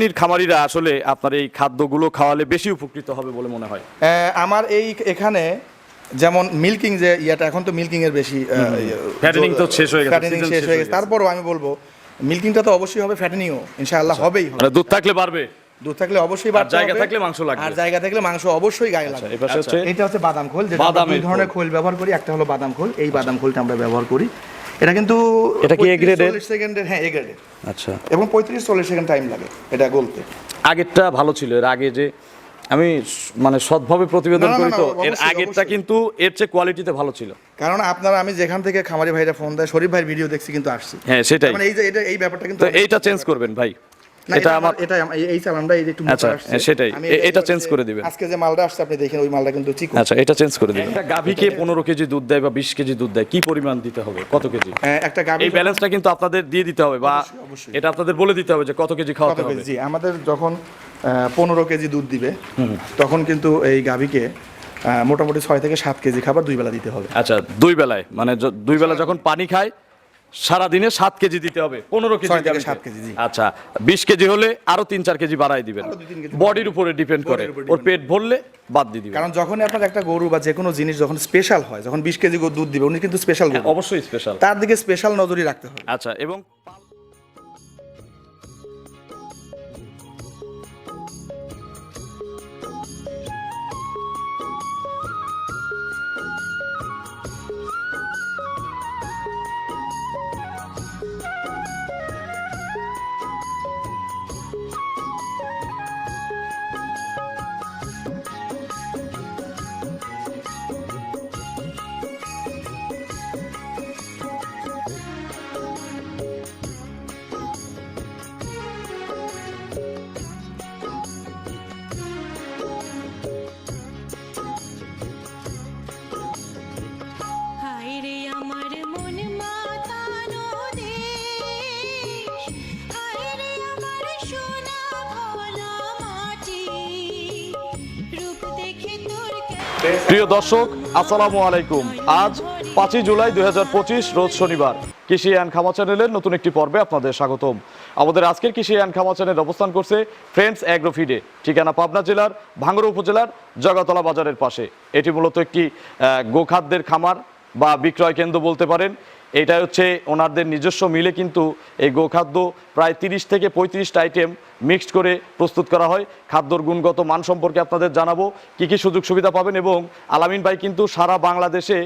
শ্রেণির খামারিরা আসলে আপনার এই খাদ্যগুলো খাওয়ালে বেশি উপকৃত হবে বলে মনে হয়। আমার এই এখানে যেমন মিল্কিং যে ইয়াটা এখন তো মিল্কিং এর বেশি Fattening তো শেষ হয়ে গেছে, ফ্যাটেনিং শেষ হয়ে গেছে। তারপরও আমি বলব মিল্কিংটা তো অবশ্যই হবে ফ্যাটেনিংও ইনশাআল্লাহ হবেই হবে। মানে দুধ থাকলে বাড়বে? দুধ থাকলে অবশ্যই বাড়তে জায়গা থাকলে মাংস লাগবে। আর জায়গা থাকলে মাংস অবশ্যই গায়ে লাগবে। এই হচ্ছে এটা হচ্ছে বাদাম খোল যেটা দুই ধরনের। খোল ব্যবহার করি একটা হলো বাদাম খোল এই বাদাম খোলটা আমরা ব্যবহার করি। এটা কিন্তু এটা কি এ গ্রেডের? সেকেন্ডের হ্যাঁ এ গ্রেডের আচ্ছা। এবং পঁয়ত্রিশ চল্লিশ সেকেন্ড টাইম লাগে এটা গলতে। আগেরটা ভালো ছিল এর আগে যে আমি মানে সৎভাবে প্রতিবেদন করি তো এর আগেরটা কিন্তু এর চেয়ে কোয়ালিটিতে ভালো ছিল। কারণ আপনারা আমি যেখান থেকে খামারি ভাইরা ফোন দেয় শরীফ ভাই ভিডিও দেখছি কিন্তু আসছি। হ্যাঁ সেটাই। মানে এই যে এটা এই ব্যাপারটা কিন্তু এইটা চেঞ্জ করবেন ভাই। এটা আমার এটা এই- এই চালানটা একটু আচ্ছা, হ্যাঁ, সেটাই। এটা যে- করে দিবেন। আজকে যে মালটা আসছে আপনি দেখেন ওই মালটা কিন্তু ঠিক আচ্ছা এটা চেঞ্জ করে দিবেন। একটা গাভীকে পনেরো কেজি দুধ দেয় বা বিশ কেজি দুধ দেয় কি পরিমাণ দিতে হবে? কত কেজি? একটা গাভী এই ব্যালেন্সটা কিন্তু আপনাদের দিয়ে দিতে হবে বা। এটা আপনাদের বলে দিতে হবে যে কত কেজি কত খাওয়াতে হবে। কেজি? আমাদের যখন পনেরো কেজি দুধ দিবে তখন কিন্তু এই গাভীকে মোটামুটি ছয় থেকে সাত কেজি খাবার দুই বেলা দিতে হবে। আচ্ছা দুই বেলায়। মানে দুই বেলা যখন পানি খায় সারা দিনে সাত কেজি দিতে হবে পনেরো কেজি। সাত কেজি, আচ্ছা বিশ কেজি হলে আরও তিন চার কেজি বাড়াই দিবেন। বডির উপরে ডিপেন্ড করে। ওর পেট ভরলে বাদ দিয়ে দিবেন। কারণ যখন আপনার একটা গরু বা যে কোনো জিনিস যখন স্পেশাল হয় যখন বিশ কেজি দুধ দিবে উনি কিন্তু স্পেশাল গরু। অবশ্যই স্পেশাল তার দিকে স্পেশাল নজরই রাখতে হবে। আচ্ছা এবং প্রিয় দর্শক, আসসালামু আলাইকুম। আজ পাঁচই জুলাই দুই হাজার পঁচিশ, রোজ শনিবার। কৃষি অ্যান্ড খামা চ্যানেলের নতুন একটি পর্বে আপনাদের স্বাগতম। আমাদের আজকের কৃষি অ্যান্ড খামা চ্যানেল অবস্থান করছে ফ্রেন্ডস অ্যাগ্রোফিডে ঠিকানা পাবনা জেলার ভাঙ্গুড়া উপজেলার জগাতলা বাজারের পাশে। এটি মূলত একটি গোখাদ্যের খামার বা বিক্রয় কেন্দ্র বলতে পারেন। এটা হচ্ছে ওনাদের নিজস্ব মিলে কিন্তু এই গোখাদ্য প্রায় তিরিশ থেকে পঁয়ত্রিশটা আইটেম মিক্সড করে প্রস্তুত করা হয়। খাদ্যর গুণগত মান সম্পর্কে আপনাদের জানাব, কি কি সুযোগ সুবিধা পাবেন এবং আলামিন ভাই কিন্তু সারা বাংলাদেশে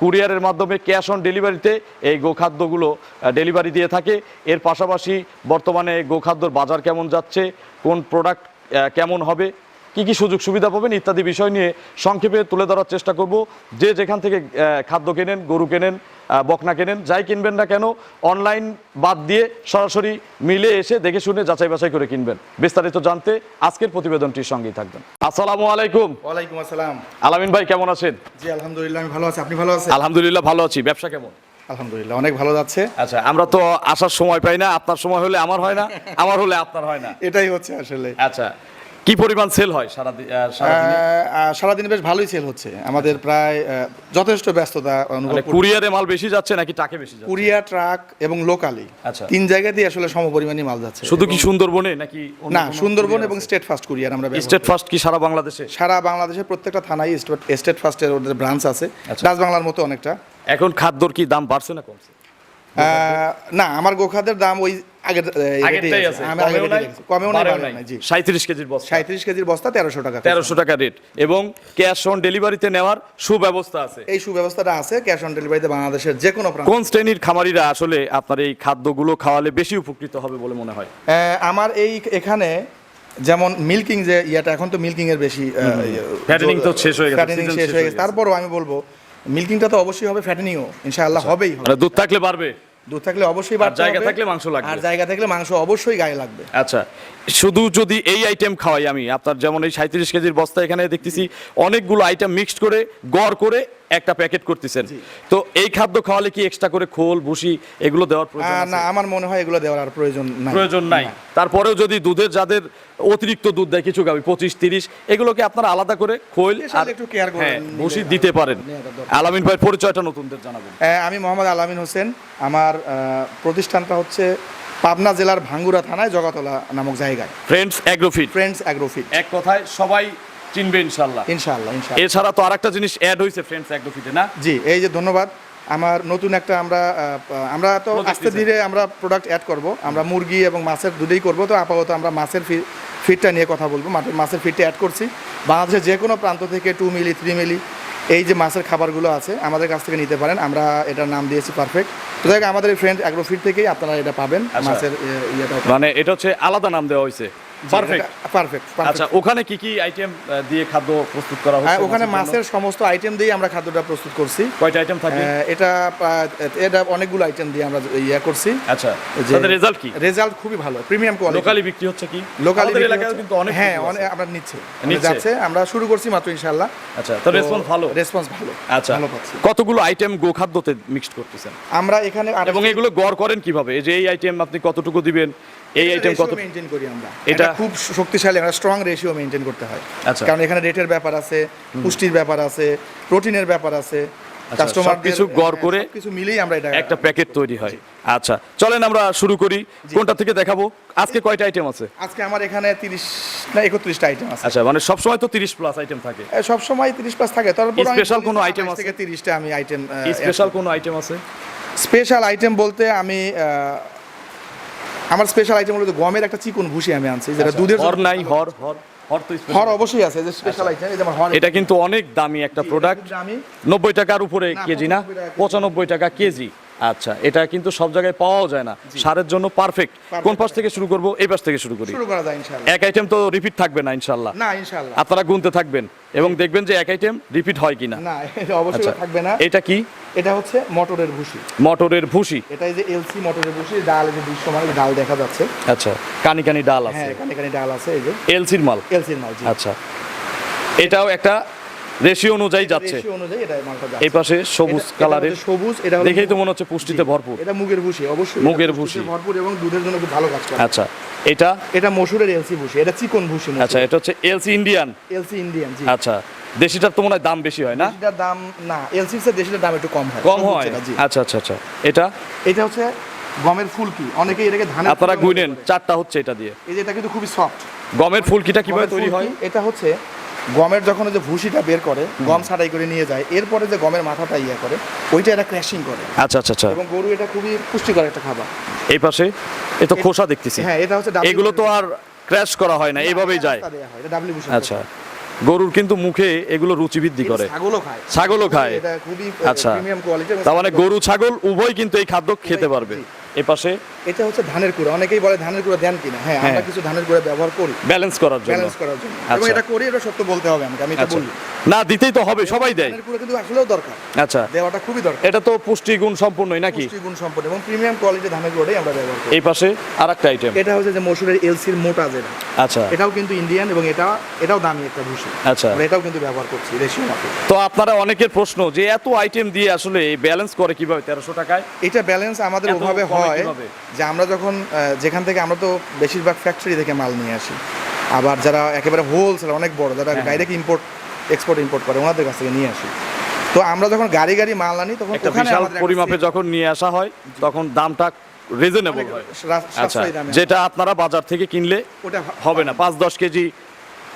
কুরিয়ারের মাধ্যমে ক্যাশ অন ডেলিভারিতে এই গোখাদ্যগুলো ডেলিভারি দিয়ে থাকে। এর পাশাপাশি বর্তমানে গোখাদ্যর বাজার কেমন যাচ্ছে, কোন প্রোডাক্ট কেমন হবে কি কি সুযোগ সুবিধা পাবেন ইত্যাদি বিষয় নিয়ে সংক্ষেপে তুলে ধরার চেষ্টা করব। যে যেখান থেকে খাদ্য কেনেন গরু কেনেন বকনা কেনেন যাই কিনবেন না কেন অনলাইন বাদ দিয়ে সরাসরি মিলে এসে দেখে শুনে যাচাই বাছাই করে কিনবেন। বিস্তারিত জানতে আজকের প্রতিবেদনটির সঙ্গেই থাকবেন। আসসালামু আলাইকুম। ওয়ালাইকুম আসসালাম। আলামিন ভাই কেমন আছেন? জি আলহামদুলিল্লাহ আমি ভালো আছি। আপনি ভালো আছেন? আলহামদুলিল্লাহ ভালো আছি। ব্যবসা কেমন? আলহামদুলিল্লাহ অনেক ভালো যাচ্ছে। আচ্ছা আমরা তো আসার সময় পাই না আপনার সময় হলে আমার হয় না আমার হলে আপনার হয় না। এটাই হচ্ছে আসলে। আচ্ছা কি পরিমাণ সেল হয় সারা সারাদিনে? বেশ ভালোই সেল হচ্ছে। আমাদের প্রায় যথেষ্ট ব্যস্ততা অনুভব কুরিয়ারে মাল বেশি যাচ্ছে নাকি ট্রাকে বেশি যাচ্ছে? কুরিয়া ট্রাক এবং লোকালি আচ্ছা। তিন জায়গাতেই আসলে সমপরিমাণই মাল যাচ্ছে। শুধু কি সুন্দরবনে নাকি না সুন্দরবন এবং স্টেট ফার্স্ট কুরিয়ার আমরা স্টেট করি। ফার্স্ট কি সারা বাংলাদেশে? সারা বাংলাদেশের প্রত্যেকটা থানায় স্টেট ফার্স্টের ওদের ব্রাঞ্চ আছে। আচ্ছা। ডাচ বাংলার মতো অনেকটা। এখন খাদ্যর কি দাম বাড়ছে না কমছে? আহ, না আমার গোখাদের দাম ওই আগের আগেরটাই আছে। আমি আগের কমেও নাই জি। কেজির বস্তা। কেজির টাকা রেট। এবং ক্যাশ অন ডেলিভারিতে নেওয়ার সুব্যবস্থা আছে। এই সুব্যবস্থাটা আছে ক্যাশ অন ডেলিভারিতে বাংলাদেশের যে কোনো প্রান্ত। কোন শ্রেণির খামারিরা আসলে আপনার এই খাদ্যগুলো খাওয়ালে বেশি উপকৃত হবে বলে মনে হয়? আহ, আমার এই এখানে যেমন মিল্কিং যে ইয়াটা এখন তো মিল্কিং এর বেশি তো শেষ হয়ে গেছে, ফ্যাটেনিং শেষ হয়ে গেছে। তারপরও আমি বলব মিল্কিংটা তো অবশ্যই হবে ফ্যাটেনিংও ইনশাআল্লাহ হবেই হবে মানে দুধ থাকলে বাড়বে? দুধ থাকলে অবশ্যই আর বাড়তে জায়গা থাকলে মাংস লাগবে। আর জায়গা থাকলে মাংস অবশ্যই গায়ে লাগবে আচ্ছা শুধু যদি এই আইটেম খাওয়াই আমি আপনার যেমন এই সাঁত্রিশ কেজির বস্তা এখানে দেখতেছি অনেকগুলো আইটেম মিক্সড করে গড় করে একটা প্যাকেট করতেছেন। তো এই খাদ্য খাওয়ালে কি এক্সট্রা করে খোল ভুসি এগুলো দেওয়ার প্রয়োজন না আমার মনে হয় এগুলো দেওয়ার আর প্রয়োজন নাই। প্রয়োজন নাই। তারপরেও যদি দুধের যাদের অতিরিক্ত দুধ দেয় কিছু গাবি পঁচিশ তিরিশ এগুলোকে আপনারা আলাদা করে খোল Special একটু কেয়ার করে হ্যাঁ, ভুসি দিতে পারেন। আলামিন ভাইয়ের পরিচয়টা নতুনদের জানাবেন। আমি মোহাম্মদ আলামিন হোসেন। আমার প্রতিষ্ঠানটা হচ্ছে পাবনা জেলার ভাঙ্গুরা থানায় জগাতলা নামক জায়গায়। ফ্রেন্ডস অ্যাগ্রোফিট ফ্রেন্ডস অ্যাগ্রোফিট এক কথায় সবাই চিনবে ইনশাল্লাহ ইনশাআল্লাহ ইনশাআল্লাহ। এছাড়া তো আরেকটা জিনিস অ্যাড হয়েছে ফ্রেন্ডস অ্যাগ্রোফিটে না? জি এই যে ধন্যবাদ। আমার নতুন একটা আমরা আমরা তো আস্তে ধীরে আমরা প্রোডাক্ট অ্যাড করব। আমরা মুরগি এবং মাছের দুটোই করব। তো আপাতত আমরা মাছের ফিডটা নিয়ে কথা বলব। মাছের ফিডটা অ্যাড করছি। বাংলাদেশের যে কোনো প্রান্ত থেকে টু মিলি থ্রি মিলি এই যে মাছের খাবারগুলো আছে আমাদের কাছ থেকে নিতে পারেন। আমরা এটার নাম দিয়েছি পারফেক্ট তো দেখ আমাদের ফ্রেন্ড অ্যাগ্রোফিড থেকেই আপনারা এটা পাবেন। আচ্ছা। মাছের ইয়ে- ইয়েটা। মানে এটা হচ্ছে আলাদা নাম দেওয়া হয়েছে। পারফেক্ট পারফেক্ট আচ্ছা ওখানে কি কি আইটেম দিয়ে খাদ্য প্রস্তুত করা হচ্ছে ওখানে মাছের সমস্ত আইটেম দিয়ে আমরা খাদ্যটা প্রস্তুত করছি। কয়টা আইটেম থাকে এটা এটা অনেকগুলো আইটেম দিয়ে আমরা ইয়ে করছি। আচ্ছা তাদের রেজাল্ট কি? রেজাল্ট খুবই ভালো প্রিমিয়াম কোয়ালিটি লোকালি বিক্রি হচ্ছে কি? লোকালি এলাকায় কিন্তু অনেক হ্যাঁ অনেক আমরা নিচ্ছে নিচ্ছে? যাচ্ছে আমরা শুরু করছি মাত্র ইনশাআল্লাহ। আচ্ছা তো রেসপন্স ভালো? রেসপন্স ভালো আচ্ছা ভালো পাচ্ছি। কতগুলো আইটেম গো খাদ্যতে মিক্সড করতেছেন? আমরা এখানে এবং এগুলো গড় করেন কীভাবে? এই যে এই আইটেম আপনি কতটুকু দিবেন? এই আইটেম কত? মেনটেন করি আমরা। এটা- খুব শক্তিশালী আমরা স্ট্রং রেশিও মেনটেন করতে হয়। আচ্ছা। কারণ এখানে রেটের ব্যাপার আছে পুষ্টির ব্যাপার আছে প্রোটিনের ব্যাপার আছে আচ্ছা, সবকিছু গড় করে কিছু মিলেই আমরা এটা একটা প্যাকেট তৈরি হয়। আচ্ছা চলেন আমরা শুরু করি। কোনটা থেকে দেখাবো? আজকে কয়টা আইটেম আছে? আজকে আমার এখানে তিরিশ না একত্রিশটা আইটেম আছে। আচ্ছা মানে সবসময় তো তিরিশ প্লাস আইটেম থাকে। সব সময় তিরিশ প্লাস থাকে। তারপর Special কোনো item আছে? থেকে তিরিশটা আমি আইটেম স্পেশাল কোনো আইটেম আছে? স্পেশাল আইটেম বলতে আমি আমার স্পেশাল আইটেম হলো গমের একটা চিকন ভুষি আমি আনছি যেটা দুধের হর নাই হর হর হর তো special। হর অবশ্যই আছে যে স্পেশাল আইটেম এই যে আমার হর এটা কিন্তু অনেক দামি একটা প্রোডাক্ট আমি নব্বই টাকার উপরে কেজি না? 95 টাকা কেজি। আচ্ছা এটা কিন্তু সব জায়গায় পাওয়াও যায় না। সারের জন্য পারফেক্ট কোন পাশ থেকে শুরু করব এই পাশ থেকে শুরু করি। শুরু করা যায় ইনশাআল্লাহ। এক আইটেম তো রিপিট থাকবে না ইনশাল্লাহ না ইনশাআল্লাহ। আপনারা গুনতে থাকবেন এবং দেখবেন যে এক আইটেম রিপিট হয় কিনা। না এটা অবশ্যই আচ্ছা থাকবে না। এটা কি? এটা হচ্ছে মটরের ভুসি। মটরের ভুসি। এটা এই যে এলসি মটরের ভুসি ডাল এই যে দৃশ্যমান এই ডাল দেখা যাচ্ছে। আচ্ছা কানি কানি ডাল আছে। হ্যাঁ এখানে এখানে ডাল আছে এই যে। এলসির মাল। এলসির মাল জি। আচ্ছা এটাও একটা রেশিও অনুযায়ী যাচ্ছে। অনুযায়ী এটা মালটা যাচ্ছে। এই পাশে সবুজ এটা- এটা কালারের সবুজ এটা দেখেই তো মনে হচ্ছে পুষ্টিতে ভরপুর। এটা মুগের ভুসি অবশ্যই। মুগের এটা ভুসি। ভরপুর এবং দুধের জন্য খুব ভালো কাজ করে। আচ্ছা এটা? এটা মসুরের এলসি ভুসি এটা চিকন ভুসি আচ্ছা এটা হচ্ছে এলসি ইন্ডিয়ান? এলসি ইন্ডিয়ান জি। আচ্ছা দেশিটার তো মনে হয় দাম বেশি হয় না? দেশিটার দাম না এলসির চেয়ে দেশিটার দাম একটু কম হয়। কম হয়? আচ্ছা আচ্ছা আচ্ছা। এটা? এটা হচ্ছে গমের ফুলকি। অনেকেই এটাকে ধানের আপনারা গুনেন চারটা হচ্ছে এটা দিয়ে। এই যে এটা কিন্তু খুবই সফট গমের ফুলকিটা কীভাবে তৈরি হয়? এটা হচ্ছে গমের যখন ওই যে ভুসিটা বের করে গম ছাটাই করে নিয়ে যায় এরপরে যে গমের মাথাটা ইয়ে করে ওইটা এটা ক্র্যাশিং করে। আচ্ছা আচ্ছা আচ্ছা। এবং গরু এটা খুবই পুষ্টিকর একটা খাবার। এই পাশে? এ তো খোসা দেখতেছি। হ্যাঁ এটা হচ্ছে এগুলো তো আর ক্র্যাশ করা হয় না এইভাবেই যায়। আচ্ছা। গরুর কিন্তু মুখে এগুলো রুচি বৃদ্ধি করে। ছাগলও খায়। ছাগলও খায়। এটা খুবই আচ্ছা। প্রিমিয়াম কোয়ালিটি তার মানে গরু ছাগল উভয় কিন্তু এই খাদ্য খেতে পারবে। এ পাশে? এটা হচ্ছে ধানের কুড়া। অনেকেই বলে ধানের কুড়া দেন কিনা। হ্যাঁ আমরা হ্যাঁ। কিছু ধানের কুড়া ব্যবহার করি। ব্যালেন্স করার জন্য। ব্যালেন্স করার জন্য। এবং আচ্ছা। এটা করি এটা সত্য বলতে হবে আমাকে আমি এটা আচ্ছা। বলি। না দিতেই তো হবে সবাই দেয়। কুড়া কিন্তু আসলেও দরকার। আচ্ছা। দেওয়াটা খুবই দরকার। এটা তো পুষ্টিগুণ সম্পূর্ণই নাকি? পুষ্টিগুণ সম্পন্ন এবং প্রিমিয়াম কোয়ালিটি ধানের কুড়াটাই আমরা ব্যবহার করি। এই পাশে আরেকটা আইটেম এটা হচ্ছে যে মসুরের এলসির মোটা যেটা। আচ্ছা। এটাও কিন্তু ইন্ডিয়ান এবং এটা এটাও দামি একটা ভুষি আচ্ছা। আমরা এটাও কিন্তু ব্যবহার করছি রেশিও মাপে তো আপনারা অনেকের প্রশ্ন যে এত আইটেম দিয়ে আসলে এই ব্যালেন্স করে কীভাবে তেরোশো টাকায়? এটা ব্যালেন্স আমাদের ওভাবে হয় যে আমরা যখন যেখান থেকে আমরা তো বেশিরভাগ ফ্যাক্টরি থেকে মাল নিয়ে আসি। আবার যারা একেবারে হোলসেল অনেক বড় যারা হ্যাঁ। ডাইরেক্ট ইম্পোর্ট এক্সপোর্ট ইম্পোর্ট করে ওনাদের কাছ থেকে নিয়ে আসি। তো আমরা যখন গাড়ি গাড়ি মাল আনি তখন একটা বিশাল পরিমাপে যখন নিয়ে আসা হয় তখন দামটা রিজনেবল হয়। আচ্ছা যেটা আপনারা বাজার থেকে কিনলে ওটা হবে না। পাঁচ দশ কেজি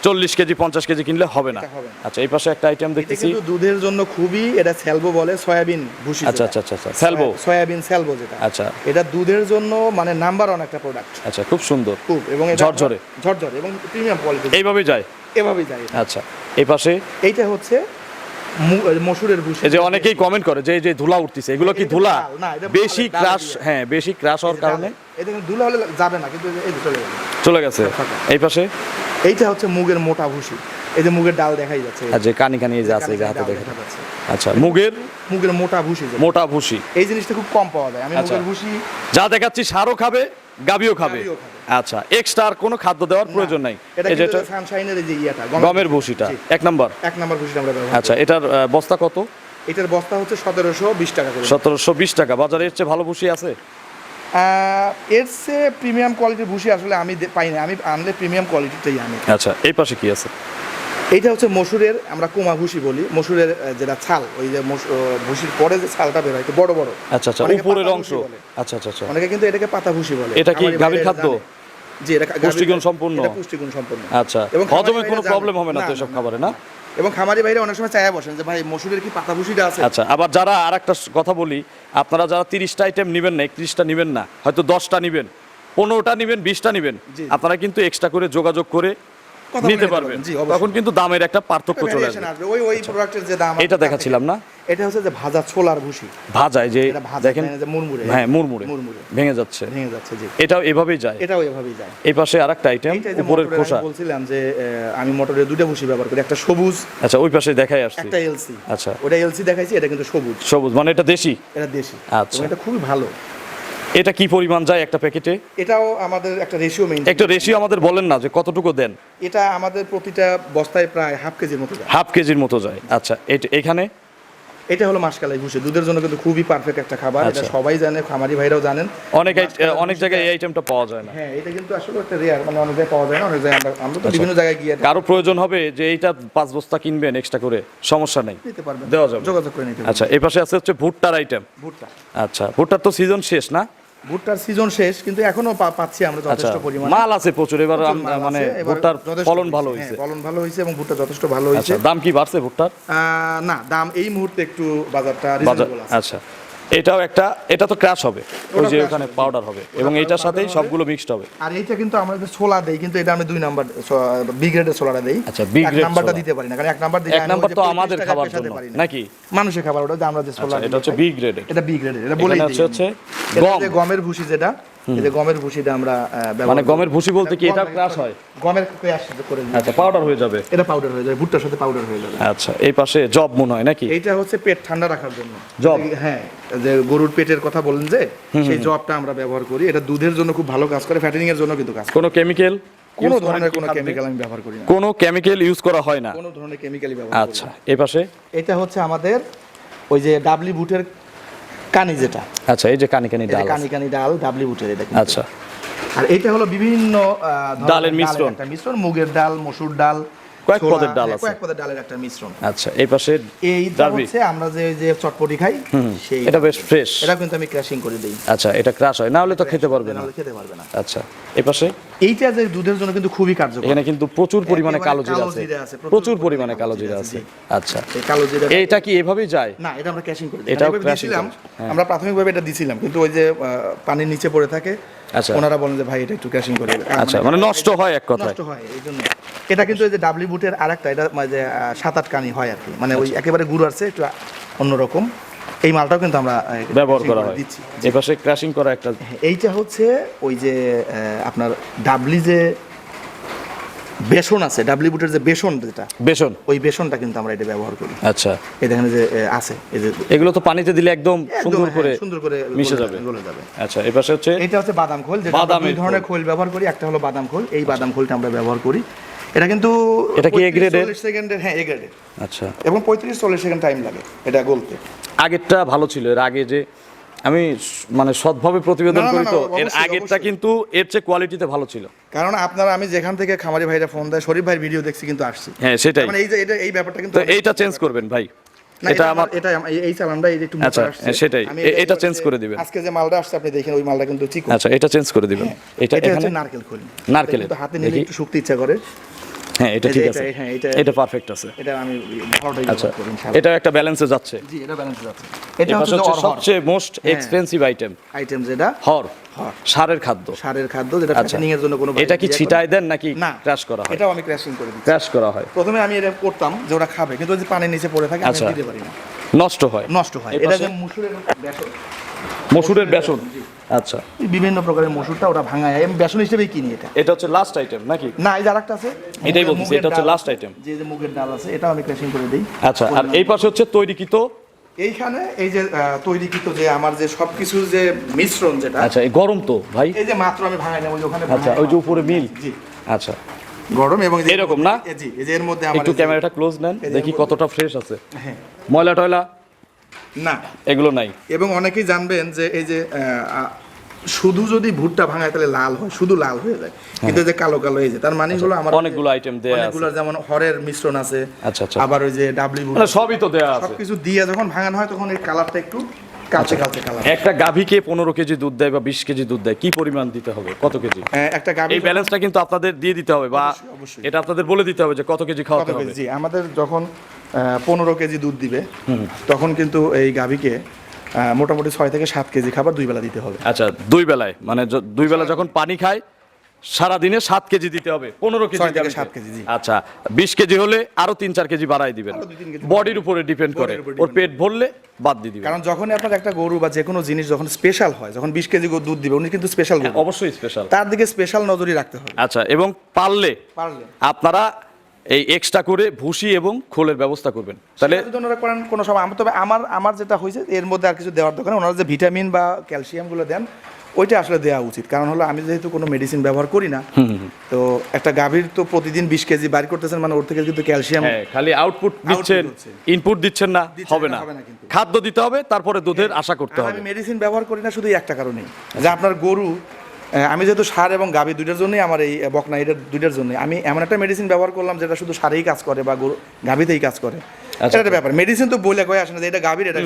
চল্লিশ কেজি পঞ্চাশ কেজি কিনলে হবে না। আচ্ছা এই পাশে একটা আইটেম দেখতেছি। দুধের জন্য খুবই এটা স্যালবো বলে সয়াবিন ভুসি আচ্ছা আচ্ছা আচ্ছা আচ্ছা স্যালবো। সয়াবিন স্যালবো যেটা। আচ্ছা। এটা দুধের জন্য মানে নাম্বার ওয়ান একটা প্রোডাক্ট আচ্ছা খুব সুন্দর। খুব এবং ঝরঝরে। ঝরঝরে এবং প্রিমিয়াম কোয়ালিটি এইভাবে যায়। এভাবেই যায় আচ্ছা এই পাশে? এইটা হচ্ছে মসুরের ভুসি যে অনেকেই কমেন্ট করে যে যে ধুলা উঠতেছে এগুলো কি ধুলা? না, বেশি ক্রাশ হ্যাঁ বেশি ক্রাশ হওয়ার কারণে। এটা ধুলা হলে যাবে না কিন্তু এই চলে যাবে চলে গেছে। এই পাশে? এইটা হচ্ছে মুগের মোটা ভুসি এই যে মুগের ডাল দেখাই যাচ্ছে। যে কানি কানি এই যে আছে এই হাতে দেখা যাচ্ছে। আচ্ছা মুগের? মুগের মোটা ভুসি মোটা ভুসি এই জিনিসটা খুব কম পাওয়া যায়। আমি আচ্ছা। মুগের ভুসি যা দেখাচ্ছি সারও খাবে। গাবিও খাবে। আচ্ছা এক্সট্রা আর কোনো খাদ্য দেওয়ার প্রয়োজন নাই। এটা সানশাইনের এই যে ইয়েটা গমের ভুসিটা। এক নাম্বার। এক নাম্বার ভুসিটা আমরা ব্যবহার আচ্ছা এটার বস্তা কত? এটার বস্তা হচ্ছে সতেরোশো বিশ টাকা করে। সতেরোশো বিশ টাকা। বাজারে এর চেয়ে ভালো ভুসি আছে? এর চেয়ে প্রিমিয়াম কোয়ালিটির ভুসি আসলে আমি পাই না। আমি আনলে প্রিমিয়াম কোয়ালিটিটাই আনি। আচ্ছা এই পাশে কি আছে? এইটা হচ্ছে মসুরের আমরা কুমা ভুসি বলি মসুরের যেটা ছাল ওই যে ভুসির পরে যে ছালটা বের হয় বড় বড়। আচ্ছা আচ্ছা উপরের অংশ। আচ্ছা আচ্ছা আচ্ছা। অনেকে কিন্তু এটাকে পাতা ভুসি বলে। এটা কি গাভীর খাদ্য? জি এটা পুষ্টিগুণ সম্পূর্ণ? এটা পুষ্টিগুণ সম্পূর্ণ। আচ্ছা এবং হজমে কোনো প্রবলেম হবে না তো এসব খাবারে না? এবং খামারি ভাইরা অনেক সময় চায়া বসেন যে ভাই মসুরের কি পাতা ভুসিটা আছে? আচ্ছা আবার যারা আর একটা কথা বলি আপনারা যারা তিরিশটা আইটেম নেবেন না একত্রিশটা নেবেন না হয়তো দশটা নেবেন পনেরোটা নেবেন বিশটা নেবেন। আপনারা কিন্তু এক্সট্রা করে যোগাযোগ করে নিতে পারবেন তখন কিন্তু দামের একটা পার্থক্য চলে আসবে। ওই ওই প্রোডাক্টের যে দাম এটা দেখাচ্ছিলাম না। এটা হচ্ছে যে ভাজা ছোলার ভুসি। ভাজায় যে দেখেন মানে যে মুড়মুড়ে। হ্যাঁ মুড়মুড়ে। মুড়মুড়ে। ভেঙে যাচ্ছে। ভেঙে যাচ্ছে জি। এটাও এভাবেই যায়। এটাও এভাবেই যায়। এই পাশে আরেকটা আইটেম উপরের খোসা। বলছিলাম যে আমি মোটরের দুটো ভুসি ব্যবহার করি একটা সবুজ আচ্ছা ওই পাশে দেখাই আসছি। একটা এলসি। আচ্ছা। ওটা এলসি দেখাইছি এটা কিন্তু সবুজ। সবুজ মানে এটা দেশি? এটা দেশি। আচ্ছা। এটা খুবই ভালো। এটা কি পরিমাণ যায় একটা প্যাকেটে? এটাও আমাদের একটা রেশিও মেইন একটা রেশিও আমাদের বলেন না যে কতটুকু দেন। এটা আমাদের প্রতিটা বস্তায় প্রায় হাফ কেজির মতো যায়। হাফ কেজির মতো যায়। আচ্ছা এটা এখানে? এটা হলো মাসকালাই ভুসি দুধের জন্য কিন্তু খুবই পারফেক্ট একটা খাবার। এটা আচ্ছা। সবাই জানে খামারি ভাইরাও জানেন। অনেক অনেক জায়গায় এই আইটেমটা পাওয়া যায় না। হ্যাঁ এটা কিন্তু আসলে একটা রেয়ার মানে অনেক জায়গায় পাওয়া যায় না অনেক জায়গায় আমরা আমরা তো বিভিন্ন জায়গায় গিয়ে কারও প্রয়োজন হবে যে এইটা পাঁচ বস্তা কিনবেন এক্সট্রা করে সমস্যা নেই। নিতে পারবেন। দেওয়া যাবে। যোগাযোগ করে নিতে আচ্ছা এই পাশে আছে হচ্ছে ভুট্টার আইটেম ভুট্টা। আচ্ছা ভুট্টার তো সিজন শেষ না? ভুট্টার সিজন শেষ কিন্তু এখনও পাচ্ছি আমরা আচ্ছা যথেষ্ট পরিমাণ। মাল আছে প্রচুর এবার মানে ভুট্টার ফলন ভালো হয়েছে। হয়েছে। হ্যাঁ, ফলন ভালো হয়েছে এবং ভুট্টা যথেষ্ট ভালো হয়েছে। আচ্ছা দাম কি বাড়ছে ভুট্টার? আহ, না দাম এই মুহূর্তে একটু বাজারটা বাজার রিজনেবল আছে। আচ্ছা। এটাও একটা এটা তো ক্র্যাশ হবে। ওই যে ওখানে পাউডার হবে। এবং এটার সাথেই সবগুলো মিক্সড হবে। আর এইটা কিন্তু আমরা যে সোলা দেই কিন্তু এটা আমরা দুই নাম্বার বি গ্রেডের সোলাটা দেই। আচ্ছা, বি গ্রেড নাম্বারটা দিতে পারি না কারণ এক নাম্বার দিই এক নাম্বার তো আমাদের খাবার জন্য নাকি? মানুষের খাবার ওটা যে আমরা যে সোলা আচ্ছা, এটা হচ্ছে বি গ্রেড এটা বি গ্রেড এটা বলেই দিই। হচ্ছে গমের ভুসি যেটা যে গমের ভুসিটা আমরা মানে গমের ভুসি বলতে কি এটা ক্রাশ হয়? গমের ক্রাশ করে আচ্ছা পাউডার হয়ে যাবে। এটা পাউডার হয়ে যাবে ভুট্টার সাথে পাউডার হয়ে যাবে। আচ্ছা এই পাশে জব মনে হয় নাকি? এইটা হচ্ছে পেট ঠান্ডা রাখার জন্য। জব? হ্যাঁ যে গরুর পেটের কথা বললেন যে সেই জবটা আমরা ব্যবহার করি। এটা দুধের জন্য খুব ভালো কাজ করে ফ্যাটেনিং এর জন্য কিন্তু কাজ কোনো কেমিক্যাল কোনো ধরনের কোনো কেমিক্যাল আমি ব্যবহার করি না। কোনো কেমিক্যাল ইউজ করা হয় না? কোনো ধরনের কেমিক্যালই ব্যবহার আচ্ছা এই পাশে? এটা হচ্ছে আমাদের ওই যে ডাবলি বুটের কানি যেটা আচ্ছা এই যে কানি কানি ডাল কানি কানি ডাল ডাবলি বুটের এটা। আচ্ছা আর এটা হলো বিভিন্ন আহ, ডালের মিশ্রণ। মিশ্রণ মুগের ডাল মসুর ডাল কয়েক পদের ডাল হ্যাঁ, আছে। কয়েক পদের ডালের একটা মিশ্রণ। আচ্ছা এই পাশে ডালবি। হচ্ছে আমরা যে যে চটপটি খাই সেই এটা বেশ ফ্রেশ এটা কিন্তু আমি ক্র্যাশিং করে দেই। আচ্ছা এটা ক্রাশ হয় না হলে তো খেতে পারবে না। খেতে পারবে না। আচ্ছা এই পাশে? এইটা যে দুধের জন্য কিন্তু খুবই কার্যকর। এখানে কিন্তু প্রচুর পরিমাণে কালো জিরা আছে। প্রচুর পরিমাণে কালো জিরা আছে। আচ্ছা এই কালো জিরা এইটা কি এভাবেই যায়? না এটা আমরা ক্যাশিং করে দিই। দিয়েছিলাম হ্যাঁ। আমরা প্রাথমিকভাবে এটা দিছিলাম কিন্তু ওই যে পানির নিচে পড়ে থাকে আচ্ছা। ওনারা বলেন যে ভাই এটা একটু ক্যাশিং করে আচ্ছা মানে নষ্ট হয় এক কথা নষ্ট হয় এই জন্য। এটা কিন্তু এই যে ডাবলি বুটের আরেকটা এটা মানে যে সাত আট কানি হয় আর কি। মানে ওই একেবারে গুড় আছে একটু অন্যরকম। এই মালটাও কিন্তু আমরা ব্যবহার করা হয়। দিচ্ছি। যে পাশে ক্র্যাশিং করা একটা হ্যাঁ, এইটা হচ্ছে ওই যে আপনার ডাবলি যে বেসন আছে ডাবলি বুটের যে বেসন যেটা বেসন? ওই বেসনটা কিন্তু আমরা এটা ব্যবহার করি। আচ্ছা। এই দেখেন যে আছে এই যে এগুলো তো পানিতে দিলে একদম সুন্দর হ্যাঁ, করে সুন্দর করে মিশে যাবে। গলে যাবে। আচ্ছা এই পাশে হচ্ছে এটা হচ্ছে বাদাম খোল যেটা দুই ধরনের খোল। ব্যবহার করি একটা হলো বাদাম খোল এই বাদাম খোলটা আমরা ব্যবহার করি। এটা কিন্তু এটা কি A grade এর? সেকেন্ডের হ্যাঁ এ গ্রেডের আচ্ছা। এবং পঁয়ত্রিশ চল্লিশ সেকেন্ড টাইম লাগে এটা গলতে। আগেরটা ভালো ছিল এর আগে যে আমি মানে সৎভাবে প্রতিবেদন করি তো এর আগেরটা কিন্তু এর চেয়ে কোয়ালিটিতে ভালো ছিল। কারণ আপনারা আমি যেখান থেকে খামারি ভাইরা ফোন দেয় শরীফ ভাইয়ের ভিডিও দেখছি কিন্তু আসছি। হ্যাঁ সেটাই। মানে এই যে এটা এই ব্যাপারটা কিন্তু এইটা চেঞ্জ করবেন ভাই। এটা আমার এটা এই- চালানটা এই একটু আচ্ছা, হ্যাঁ, সেটাই। এটা চেঞ্জ করে দিবেন। আজকে যে মালটা আসছে আপনি দেখেন ওই মালটা কিন্তু চিকন আচ্ছা এটা চেঞ্জ করে দিবেন। এটা এটা এখানে? নারকেল খোল নারকেলের। এটা হাতে নিয়ে একটু শুকতে ইচ্ছা করে। হ্যাঁ এটা ঠিক আছে। হ্যাঁ, এটা- পারফেক্ট আছে। এটা আমি আচ্ছা এটা একটা ব্যালেন্সে যাচ্ছে। জি এটা ব্যালেন্স এই এটা হচ্ছে সবচেয়ে মোস্ট। এক্সপেন্সিভ আইটেম আইটেম যেটা? হর। সারের খাদ্য। সারের খাদ্য যেটা আচ্ছা। ফ্যাশনিং এর জন্য কোনো এটা কি ইয়ে ছিটায় দেন নাকি ক্র্যাশ করা হয়? এটাও আমি ক্র্যাশিং করে দিই ক্র্যাশ করা হয়। প্রথমে আমি এটা করতাম যে ওরা খাবে কিন্তু ওই যে পানির নিচে পড়ে থাকে আমি আচ্ছা। দিতে পারি না। নষ্ট হয়। নষ্ট হয়। এটা যে মুসুরের বেসন। মসুরের বেসন। আচ্ছা। বিভিন্ন প্রকারের মসুরটা ওরা ভাঙায়। আমি বেসন হিসেবেই কিনি এটা। এটা হচ্ছে লাস্ট আইটেম নাকি? না এই যে আরেকটা আছে? এটাই মুগের- এটা হচ্ছে আছে, item। যে যে মুগের ডাল আছে এটাও আমি ক্র্যাশিং করে দিই। আচ্ছা আর এই পাশে হচ্ছে তৈরিকৃত? এইখানে এই যে তৈরিকৃত যে আমার যে সবকিছুর যে মিশ্রণ যেটা আচ্ছা এই গরম তো ভাই? এই যে মাত্র আমি ভাঙাই না ওই ওখানে আচ্ছা ওই যে উপরে মিল? জি। আচ্ছা। গরম এবং এরকম না? জি এই যে এর মধ্যে আমার একটু ক্যামেরাটা ক্লোজ নেন দেখি কতটা ফ্রেশ আছে। হ্যাঁ। ময়লা টয়লা? না। এগুলো নাই। এবং অনেকেই জানবেন যে এই যে শুধু যদি ভুট্টা ভাঙায় তাহলে লাল হয় শুধু লাল হয়ে যায়। কিন্তু যে কালো কালো হয়ে যায় তার মানে হলো আমার অনেকগুলো আইটেম দেয়া আছে। অনেকগুলো যেমন হরের মিশ্রণ আছে আচ্ছা, আচ্ছা। আবার ওই যে ডাবলি ভুট্টা মানে সবই তো দেয়া আছে। সবকিছু দিয়ে যখন ভাঙানো হয় তখন এই কালারটা একটু কালচে কালচে কালার। একটা গাভীকে পনেরো কেজি দুধ দেয় বা বিশ কেজি দুধ দেয় কি পরিমাণ দিতে হবে? কত কেজি? একটা গাভী এই ব্যালেন্সটা কিন্তু আপনাদের দিয়ে দিতে হবে বা। এটা আপনাদের বলে দিতে হবে যে কত কেজি খাওয়াতে হবে। জি আমাদের যখন পনেরো কেজি দুধ দিবে। তখন কিন্তু এই গাভীকে মোটামুটি ছয় থেকে সাত কেজি খাবার দুই বেলা দিতে হবে। আচ্ছা দুই বেলায় মানে দুই বেলা যখন পানি খায় সারা দিনে সাত কেজি দিতে হবে পনেরো কেজি থেকে সাত কেজি। আচ্ছা বিশ কেজি হলে আরও তিন চার কেজি বাড়াই দিবেন। বডির উপরে ডিপেন্ড করে ওর পেট ভরলে বাদ দিয়ে দিবেন। কারণ যখনই আপনার একটা গরু বা যে কোনো জিনিস যখন স্পেশাল হয় যখন বিশ কেজি দুধ দিবে উনি কিন্তু স্পেশাল অবশ্যই স্পেশাল তার দিকে স্পেশাল নজরই রাখতে হবে। আচ্ছা এবং পারলে পারলে। আপনারা এই এক্সট্রা করে ভুসি এবং খোলের ব্যবস্থা করবেন। তাহলে যদি ওনারা করেন কোনো সময়। আমার তবে আমার আমার যেটা হয়েছে এর মধ্যে আর কিছু দেওয়ার দরকার ওনারা যে ভিটামিন বা ক্যালসিয়ামগুলো দেন ওইটা আসলে দেওয়া উচিত। কারণ হলো আমি যেহেতু কোনো মেডিসিন ব্যবহার করি না তো একটা গাভীর তো প্রতিদিন বিশ কেজি বাড়ি করতেছেন মানে ওর থেকে কিন্তু ক্যালসিয়াম হ্যাঁ খালি আউটপুট দিচ্ছেন ইনপুট দিচ্ছেন না হবে না। খাদ্য দিতে হবে তারপরে দুধের আশা করতে হবে। আমি মেডিসিন ব্যবহার করি না শুধু একটা কারণেই। যে আপনার গরু আমি যেহেতু সার এবং গাভি দুইটার জন্যই আমার এই বকনা, এটার দুইটার জন্যই আমি এমন একটা মেডিসিন ব্যবহার করলাম যেটা শুধু সারেই কাজ করে বা গাভিতেই কাজ করে। এটা ব্যাপার। মেডিসিন তো বলে কয়ে আসে না এটা গাভীর এটা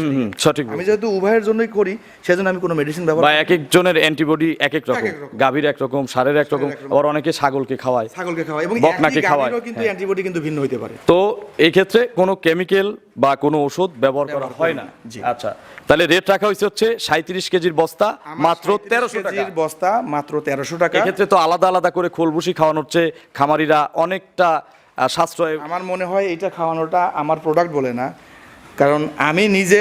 সঠিক। আমি যেহেতু উভয়ের জন্যই করি সেজন্য আমি কোনো মেডিসিন ব্যবহার বা এক একজনের অ্যান্টিবডি এক এক রকম। গাভীর এক রকম সারের এক রকম আবার অনেকে ছাগলকে খাওয়ায়। ছাগলকে খাওয়াই এবং বকনাকে খাওয়ায়। কিন্তু। অ্যান্টিবডি কিন্তু ভিন্ন হতে পারে। তো এই ক্ষেত্রে কোনো কেমিক্যাল বা কোনো ওষুধ ব্যবহার করা হয় না। আচ্ছা তাহলে রেট রাখা হয়েছে হচ্ছে সাঁত্রিশ কেজির বস্তা মাত্র তেরোশো টাকা। কেজির বস্তা মাত্র তেরোশো টাকা। এক্ষেত্রে তো আলাদা আলাদা করে খোলবুসি খাওয়ানো হচ্ছে খামারিরা অনেকটা সাশ্রয় আমার মনে হয় এটা খাওয়ানোটা আমার প্রোডাক্ট বলে না। কারণ আমি নিজে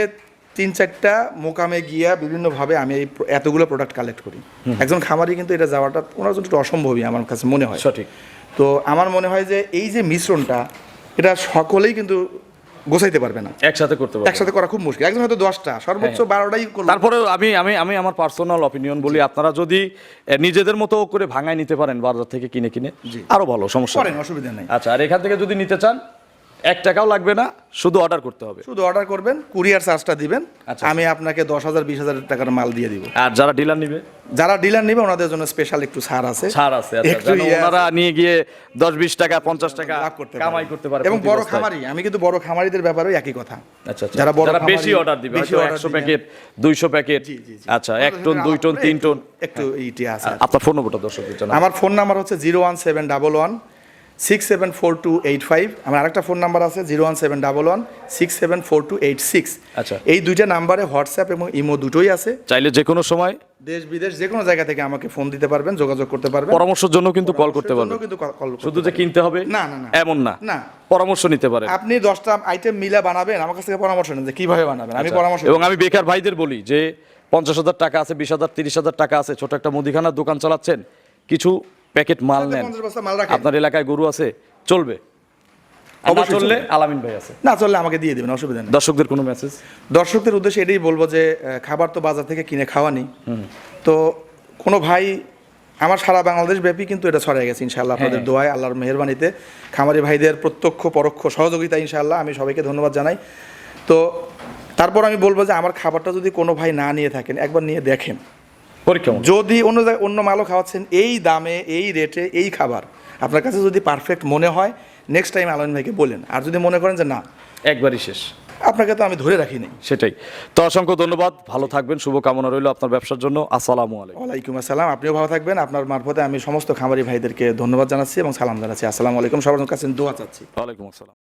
তিন চারটা মোকামে গিয়া বিভিন্নভাবে আমি এই এতগুলো প্রোডাক্ট কালেক্ট করি। একজন খামারি কিন্তু এটা যাওয়াটা ওনার জন্য একটু অসম্ভবই আমার কাছে মনে হয়। সঠিক। তো আমার মনে হয় যে এই যে মিশ্রণটা এটা সকলেই কিন্তু গোছাইতে পারবে না। একসাথে করতে পারবে একসাথে করা খুব মুশকিল। একজন হয়তো দশটা সর্বোচ্চ বারোটাই করল। তারপরে আমি আমি আমি আমার পার্সোনাল অপিনিয়ন বলি আপনারা যদি নিজেদের মতো করে ভাঙায় নিতে পারেন বাজার থেকে কিনে কিনে আরও ভালো সমস্যা করেন অসুবিধা নেই। আচ্ছা আর এখান থেকে যদি নিতে চান এক টাকাও লাগবে না শুধু অর্ডার করতে হবে। শুধু অর্ডার করবেন কুরিয়ার চার্জটা দিবেন আচ্ছা। আমি আপনাকে দশ হাজার বিশ হাজার টাকার মাল দিয়ে দিব। আর যারা ডিলার নিবে? যারা ডিলার নিবে ওনাদের জন্য স্পেশাল একটু ছাড় আছে। ছাড় আছে আচ্ছা, ইয়ে। ওনারা নিয়ে গিয়ে দশ বিশ টাকা পঞ্চাশ টাকা লাভ করতে কামাই করতে পারে এবং বড় খামারি আমি কিন্তু বড় খামারিদের ব্যাপারেও একই কথা। আচ্ছা আচ্ছা যারা বড় বেশি অর্ডার দিবে বেশি একশো প্যাকেট দুইশো প্যাকেট। আচ্ছা এক টন দুই টন তিন টন। একটু ইটি আছে। আপনার ফোন নম্বরটা জানান আমার ফোন নাম্বার হচ্ছে zero one seven double one six seven four two eight five আমার আরেকটা ফোন নাম্বার আছে zero one seven double one six seven four two eight six আচ্ছা। এই দুইটা নাম্বারে হোয়াটসঅ্যাপ এবং ইমো দুটোই আছে। চাইলে যে কোনো সময় দেশ বিদেশ যে কোনো জায়গা থেকে আমাকে ফোন দিতে পারবেন যোগাযোগ করতে পারবেন। পরামর্শের জন্য কিন্তু কল করতে পারবেন। কিন্তু কল শুধু যে কিনতে হবে? না, না, না। এমন না। না। পরামর্শ নিতে পারেন। আপনি দশটা আইটেম মিলা বানাবেন আমার কাছ থেকে পরামর্শ নেন যে কীভাবে বানাবেন। আমি আচ্ছা। পরামর্শ এবং আমি বেকার ভাইদের বলি যে পঞ্চাশ হাজার টাকা আছে বিশ হাজার তিরিশ হাজার টাকা আছে ছোট একটা মুদিখানার দোকান চালাচ্ছেন কিছু প্যাকেট মাল নেন। আপনার এলাকায় গরু আছে চলবে? চললে আলামিন ভাই আছে। না চললে আমাকে দিয়ে দেবেন অসুবিধা নেই। দর্শকদের কোনো মেসেজ দর্শকদের উদ্দেশ্যে এটাই বলব যে খাবার তো বাজার থেকে কিনে খাওয়া নেই। তো কোনো ভাই আমার সারা বাংলাদেশ ব্যাপী কিন্তু এটা ছড়িয়ে গেছে ইনশাআল্লাহ। আপনাদের হ্যাঁ। দোয়ায় আল্লাহর মেহরবানিতে। খামারি ভাইদের প্রত্যক্ষ পরোক্ষ সহযোগিতা ইনশাআল্লাহ আমি সবাইকে ধন্যবাদ জানাই। তো তারপর আমি বলব যে আমার খাবারটা যদি কোনো ভাই না নিয়ে থাকেন একবার নিয়ে দেখেন। পরীক্ষা। যদি অন্য জায়গায় অন্য মালও খাওয়াচ্ছেন এই দামে এই রেটে এই খাবার আপনার কাছে যদি পারফেক্ট মনে হয় নেক্সট টাইম আলম ভাইকে বলেন। আর যদি মনে করেন যে না একবারই শেষ। আপনাকে তো আমি ধরে রাখিনি। সেটাই। তো অসংখ্য ধন্যবাদ। ভালো থাকবেন শুভকামনা রইল আপনার ব্যবসার জন্য। আসসালামু আলাইকুম। ওয়ালাইকুম আসসালাম আপনিও ভালো থাকবেন। আপনার মারফতে আমি সমস্ত খামারি ভাইদেরকে ধন্যবাদ জানাচ্ছি এবং সালাম জানাচ্ছি। আসসালামু আলাইকুম। সবার কাছে দোয়া চাচ্ছি। ওয়ালাইকুম আসসালাম।